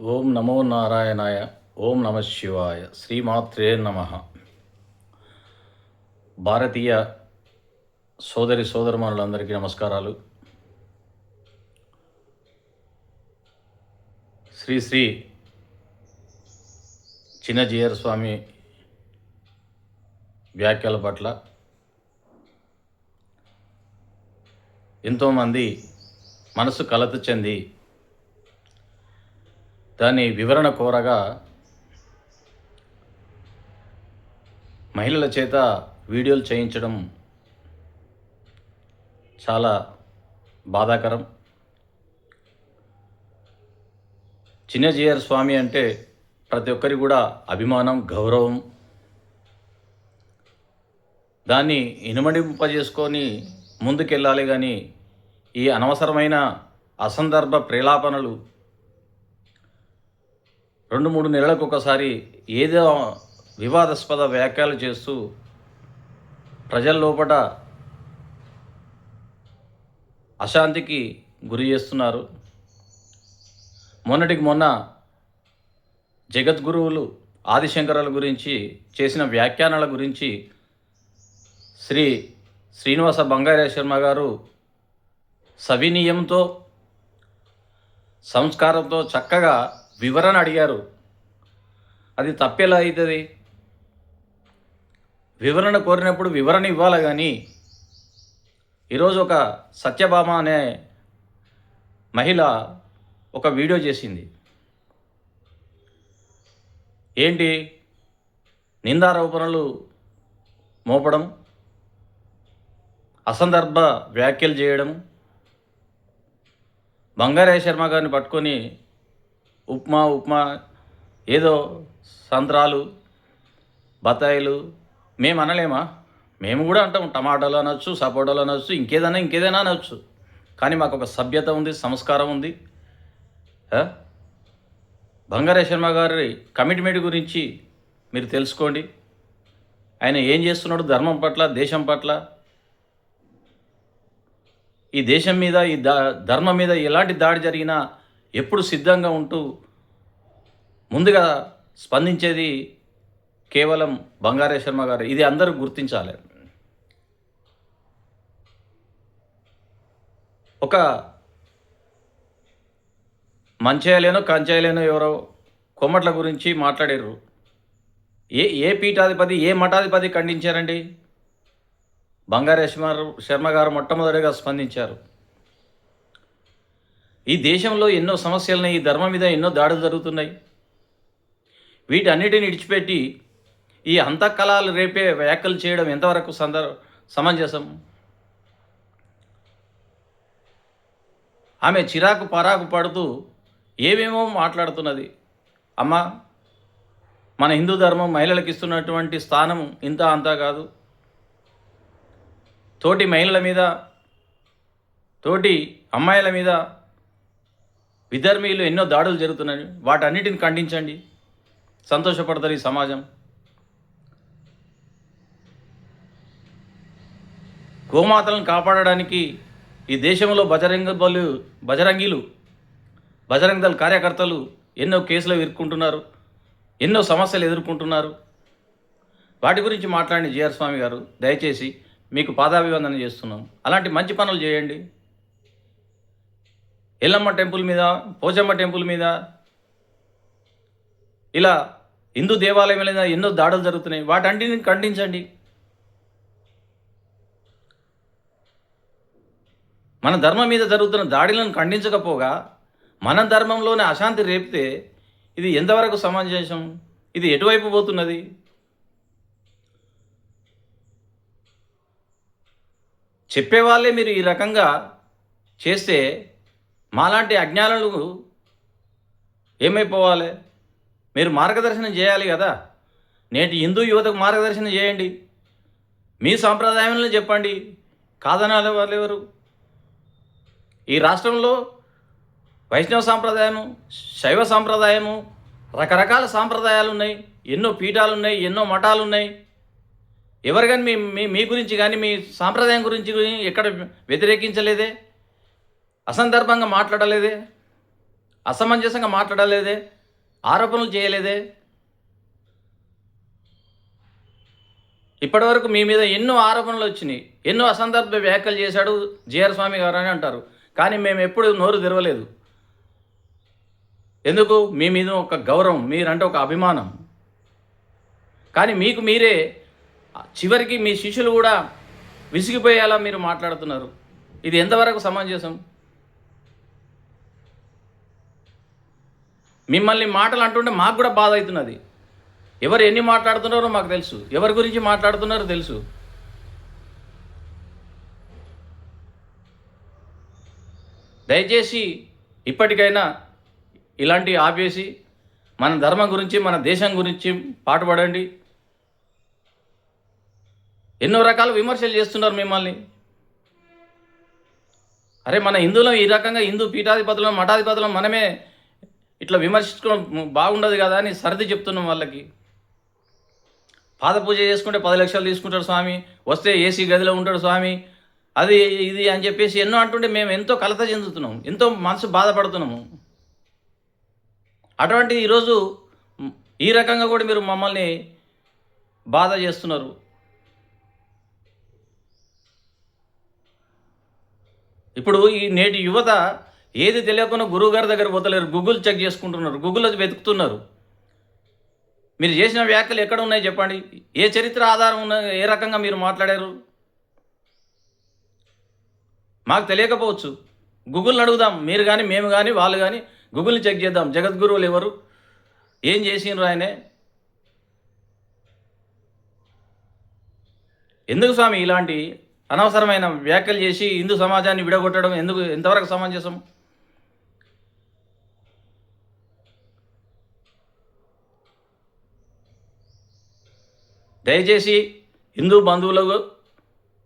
ఓం నమో నారాయణాయ ఓం నమ శివాయ శ్రీమాత్రే నమ. భారతీయ సోదరి సోదరమణులందరికీ నమస్కారాలు. శ్రీ శ్రీ చిన్నజీయర్ స్వామి వ్యాఖ్యల పట్ల ఎంతోమంది మనసు కలత చెంది దాని వివరణ కోరగా మహిళల చేత వీడియోలు చేయించడం చాలా బాధాకరం. చిన్నజీఆర్ స్వామి అంటే ప్రతి ఒక్కరి కూడా అభిమానం గౌరవం. దాన్ని ఇనుమడింపజేసుకొని ముందుకెళ్ళాలి కానీ ఈ అనవసరమైన అసందర్భ ప్రేలాపనలు రెండు మూడు నెలలకు ఒకసారి ఏదో వివాదాస్పద వ్యాఖ్యలు చేస్తూ ప్రజల లోపల అశాంతికి గురి చేస్తున్నారు. మొన్నటికి మొన్న జగద్గురువులు ఆదిశంకరుల గురించి చేసిన వ్యాఖ్యానాల గురించి శ్రీ శ్రీనివాస బంగార శర్మ గారు సవినీయంతో సంస్కారంతో చక్కగా వివరణ అడిగారు. అది తప్పేలా అవుతుంది వివరణ కోరినప్పుడు వివరణ ఇవ్వాలి కానీ ఈరోజు ఒక సత్యభామ అనే మహిళ ఒక వీడియో చేసింది. ఏంటి? నిందారోపణలు మోపడం అసందర్భ వ్యాఖ్యలు చేయడం బంగారాయ శర్మ గారిని పట్టుకొని ఉప్మా ఉప్మా ఏదో సంత్రాలు బత్తాయిలు. మేము అనలేమా? మేము కూడా అంటాం టమాటాలు అనొచ్చు సపోటాలు అనొచ్చు ఇంకేదైనా ఇంకేదైనా అనొచ్చు. కానీ మాకు ఒక సభ్యత ఉంది సంస్కారం ఉంది. బంగారే శర్మ గారి కమిట్మెంట్ గురించి మీరు తెలుసుకోండి. ఆయన ఏం చేస్తున్నాడు ధర్మం పట్ల దేశం పట్ల? ఈ దేశం మీద ఈ దా ధర్మం మీద ఎలాంటి దాడి జరిగినా ఎప్పుడు సిద్ధంగా ఉంటూ ముందుగా స్పందించేది కేవలం బంగారే శర్మ గారు. ఇది అందరూ గుర్తించాలి. ఒక మంచేయలేనో కంచేయలేనో ఎవరో కొమ్మట్ల గురించి మాట్లాడారు ఏ ఏ పీఠాధిపతి ఏ మఠాధిపతి ఖండించారండి? బంగారేశ్వర శర్మ గారు మొట్టమొదటిగా స్పందించారు. ఈ దేశంలో ఎన్నో సమస్యలున్నాయి ఈ ధర్మం మీద ఎన్నో దాడులు జరుగుతున్నాయి. వీటన్నిటిని విడిచిపెట్టి ఈ అంతఃకళాలు రేపే వ్యాఖ్యలు చేయడం ఎంతవరకు సందర్ సమంజసం? ఆమె చిరాకు పరాకు పడుతూ ఏమేమో మాట్లాడుతున్నది. అమ్మ మన హిందూ ధర్మం మహిళలకు ఇస్తున్నటువంటి స్థానం ఇంత అంతా కాదు. తోటి మహిళల మీద తోటి అమ్మాయిల మీద విధర్మీయులు ఎన్నో దాడులు జరుగుతున్నాయి. వాటన్నిటిని ఖండించండి. సంతోషపడతారు ఈ సమాజం. గోమాతలను కాపాడడానికి ఈ దేశంలో బజరంగ బలు బజరంగీలు బజరంగ దళ కార్యకర్తలు ఎన్నో కేసులు ఎదుర్కొంటున్నారు. ఎన్నో సమస్యలు ఎదుర్కొంటున్నారు. వాటి గురించి మాట్లాడిన జిఆర్ స్వామి గారు దయచేసి మీకు పాదాభివందన చేస్తున్నాం. అలాంటి మంచి పనులు చేయండి. ఎల్లమ్మ టెంపుల్ మీద పోచమ్మ టెంపుల్ మీద ఇలా హిందూ దేవాలయం మీద ఎన్నో దాడులు జరుగుతున్నాయి. వాటన్నిటిని ఖండించండి. మన ధర్మం మీద జరుగుతున్న దాడులను ఖండించకపోగా మన ధర్మంలోనే అశాంతి రేపితే ఇది ఎంతవరకు సమంజసం? ఇది ఎటువైపు పోతున్నది? చెప్పేవాళ్ళే మీరు ఈ రకంగా చేస్తే మాలాంటి అజ్ఞానులకు ఏమైపోవాలి? మీరు మార్గదర్శనం చేయాలి కదా. నేటి హిందూ యువతకు మార్గదర్శనం చేయండి. మీ సాంప్రదాయంలో చెప్పండి. కాదనాలి వాళ్ళు ఎవరు? ఈ రాష్ట్రంలో వైష్ణవ సాంప్రదాయము శైవ సాంప్రదాయము రకరకాల సాంప్రదాయాలు ఉన్నాయి ఎన్నో పీఠాలు ఉన్నాయి ఎన్నో మఠాలు ఉన్నాయి ఎవరు కానీ మీ మీ గురించి కానీ మీ సాంప్రదాయం గురించి ఎక్కడ వ్యతిరేకించలేదే? అసందర్భంగా మాట్లాడలేదే? అసమంజసంగా మాట్లాడలేదే? ఆరోపణలు చేయలేదే? ఇప్పటివరకు మీ మీద ఎన్నో ఆరోపణలు వచ్చినాయి. ఎన్నో అసందర్భ వ్యాఖ్యలు చేశాడు జీఆర్ స్వామి గారు అని అంటారు. కానీ మేము ఎప్పుడు నోరు తెరవలేదు. ఎందుకు? మీ మీద ఒక గౌరవం మీరంటే ఒక అభిమానం. కానీ మీకు మీరే చివరికి మీ శిష్యులు కూడా విసిగిపోయేలా మీరు మాట్లాడుతున్నారు. ఇది ఎంతవరకు సమంజసం? మిమ్మల్ని మాటలు అంటుంటే మాకు కూడా బాధ అవుతున్నది. ఎవరు ఎన్ని మాట్లాడుతున్నారో మాకు తెలుసు. ఎవరి గురించి మాట్లాడుతున్నారో తెలుసు. దయచేసి ఇప్పటికైనా ఇలాంటి ఆపేసి మన ధర్మం గురించి మన దేశం గురించి పాటుపడండి. ఎన్నో రకాల విమర్శలు చేస్తున్నారు మిమ్మల్ని. అరే మన హిందువులం ఈ రకంగా హిందూ పీఠాధిపతులం మఠాధిపతులం మనమే ఇట్లా విమర్శించుకోవడం బాగుండదు కదా అని సర్ది చెప్తున్నాం వాళ్ళకి. పాద పూజ చేసుకుంటే పది లక్షలు తీసుకుంటాడు స్వామి వస్తే ఏసీ గదిలో ఉంటాడు స్వామి అది ఇది అని చెప్పేసి ఎన్నో అంటుంటే మేము ఎంతో కలత చెందుతున్నాం ఎంతో మనసు బాధపడుతున్నాము. అటువంటి ఈరోజు ఈ రకంగా కూడా మీరు మమ్మల్ని బాధ చేస్తున్నారు. ఇప్పుడు ఈ నేటి యువత ఏది తెలియకుండా గురువు గారి దగ్గర పోతలేరు. గూగుల్ చెక్ చేసుకుంటున్నారు. గూగుల్లో వెతుకుతున్నారు. మీరు చేసిన వ్యాఖ్యలు ఎక్కడ ఉన్నాయి చెప్పండి? ఏ చరిత్ర ఆధారం ఉన్న ఏ రకంగా మీరు మాట్లాడారు? మాకు తెలియకపోవచ్చు. గూగుల్ని అడుగుదాం. మీరు కానీ మేము కానీ వాళ్ళు కానీ గూగుల్ని చెక్ చేద్దాం. జగద్గురువులు ఎవరు? ఏం చేసిండ్రు ఆయనే? ఎందుకు స్వామి ఇలాంటి అనవసరమైన వ్యాఖ్యలు చేసి హిందూ సమాజాన్ని విడగొట్టడం? ఎందుకు? ఎంతవరకు సమంజసం? దయచేసి హిందూ బంధువులకు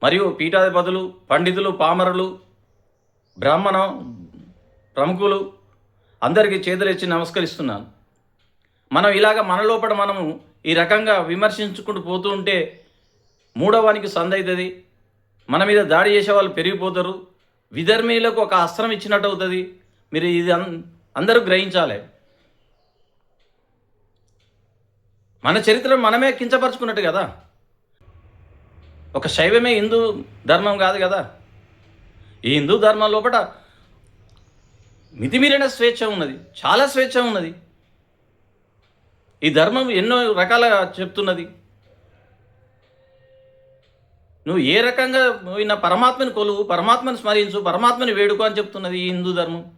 మరియు పీఠాధిపతులు పండితులు పామరులు బ్రాహ్మణ ప్రముఖులు అందరికీ చేతులెచ్చి నమస్కరిస్తున్నాను. మనం ఇలాగ మన లోపల మనము ఈ రకంగా విమర్శించుకుంటూ పోతూ ఉంటే మూడవానికి సందవుతుంది మన మీద దాడి చేసే వాళ్ళు పెరిగిపోతారు. విధర్మీయులకు ఒక అస్త్రం ఇచ్చినట్టు అవుతుంది. మీరు ఇది అందరూ గ్రహించాలి. మన చరిత్ర మనమే కించపరుచుకున్నట్టు కదా? ఒక శైవమే హిందూ ధర్మం కాదు కదా? ఈ హిందూ ధర్మం లోపల మితిమీరిన స్వేచ్ఛ ఉన్నది చాలా స్వేచ్ఛ ఉన్నది. ఈ ధర్మం ఎన్నో రకాలుగా చెప్తున్నది. నువ్వు ఏ రకంగా పోయినా పరమాత్మని కొలువు పరమాత్మని స్మరించు పరమాత్మని వేడుకో అని చెప్తున్నది ఈ హిందూ ధర్మం.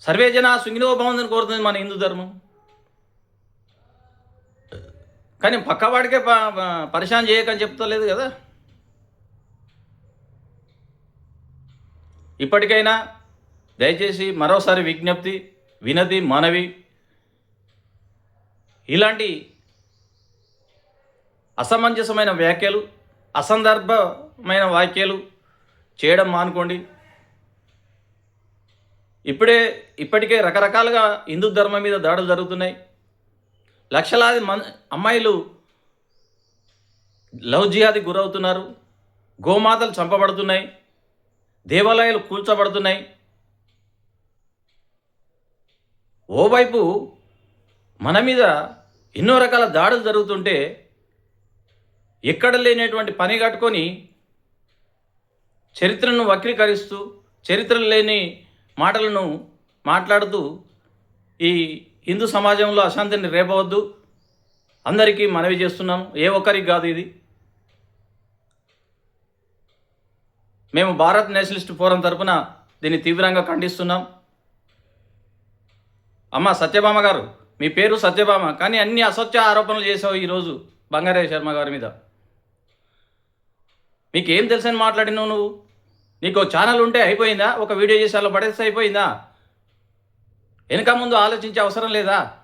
సర్వేజన సుంగినో భవందని కోరుతుంది మన హిందూ ధర్మం. కానీ పక్కవాడికే పరిశాన్ చేయకని చెప్తలేదు కదా. ఇప్పటికైనా దయచేసి మరోసారి విజ్ఞప్తి వినతి మనవి ఇలాంటి అసమంజసమైన వ్యాఖ్యలు అసందర్భమైన వాక్యాలు చేయడం మానుకోండి. ఇప్పుడే ఇప్పటికే రకరకాలుగా హిందూ ధర్మం మీద దాడులు జరుగుతున్నాయి. లక్షలాది మన్ అమ్మాయిలు లవ్ జియాది గురవుతున్నారు. గోమాతలు చంపబడుతున్నాయి. దేవాలయాలు కూల్చబడుతున్నాయి. ఓవైపు మన మీద ఎన్నో రకాల దాడులు జరుగుతుంటే ఎక్కడ లేనటువంటి పని కట్టుకొని చరిత్రను వక్రీకరిస్తూ చరిత్ర లేని మాటలను మాట్లాడుతూ ఈ హిందూ సమాజంలో అశాంతిని రేపవద్దు. అందరికీ మనవి చేస్తున్నాం ఏ ఒక్కరికి కాదు ఇది. మేము భారత్ నేషనలిస్ట్ ఫోరం తరపున దీన్ని తీవ్రంగా ఖండిస్తున్నాం. అమ్మ సత్యభామ గారు మీ పేరు సత్యభామ కానీ అన్ని అసత్య ఆరోపణలు చేసావు ఈరోజు బంగారే శర్మ గారి మీద. మీకు ఏం తెలుసని మాట్లాడినావు నువ్వు? నీకు ఒక ఛానల్ ఉంటే అయిపోయిందా? ఒక వీడియో చేసి అలా పడేస్తే అయిపోయిందా? వెనక ముందు ఆలోచించే అవసరం లేదా?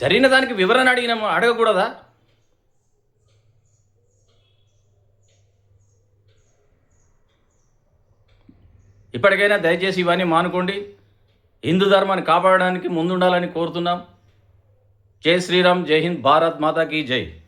జరిగిన దానికి వివరణ అడిగినాము అడగకూడదా? ఇప్పటికైనా దయచేసి ఇవన్నీ మానుకోండి. హిందూ ధర్మాన్ని కాపాడడానికి ముందుండాలని కోరుతున్నాం. జై శ్రీరామ్ జై హింద్ భారత్ మాతాకి జై.